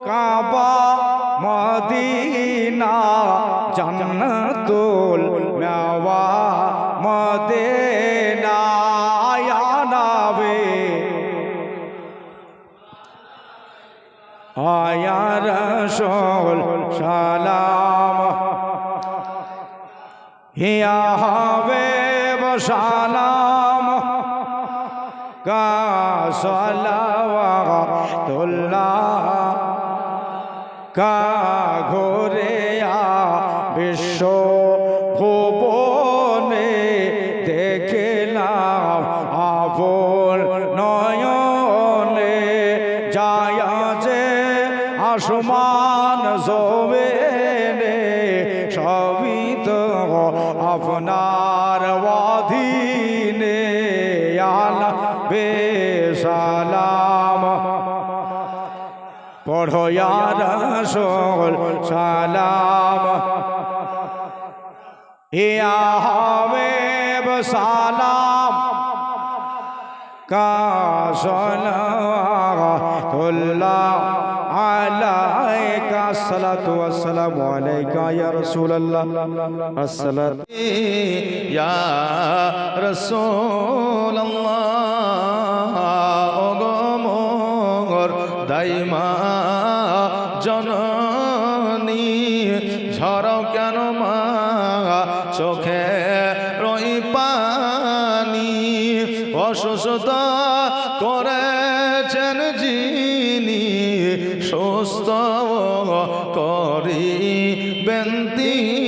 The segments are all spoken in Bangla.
কাবা, মদিনা, জান্নাতুল মাওয়া মদিনা ইয়া নবী আয়া রাসূল, সালাম। ইয়া হাবিব সালাম। কা সালাওয়াতুল্লাহ কা ঘোরে বিশ্ব ভুবনে দেখলাম আপন নয়নে। যায় যে আসমান জমেনে, সবই তো আপনার অধীনে। আলা বেসালাম পড়ো রসোল সালাম। ইয়া হাবিব সালাম। কাসলাতুল্লাহ আলাইকা সালাতু ওয়াসসালামু আলাইকা ইয়া রাসূলুল্লাহ। আসসালাতু ইয়া রাসূলুল্লাহ। মোর দাইমা, জননী ঝড় কেন মা? চোখে রই পানি অসুস্থ করেছেন যিনি সুস্থ করি বেন্তিনি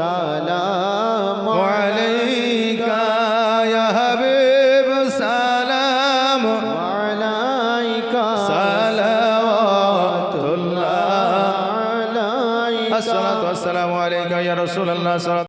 রাসূল সালাম ওয়ালাইকা ইয়া হাবিব সালাম আলাইকা সালাওয়াতুল্লাহ আলাইকা আসসালাতু ওয়াসসালামু আলাইকা ইয়া রাসূলুল্লাহ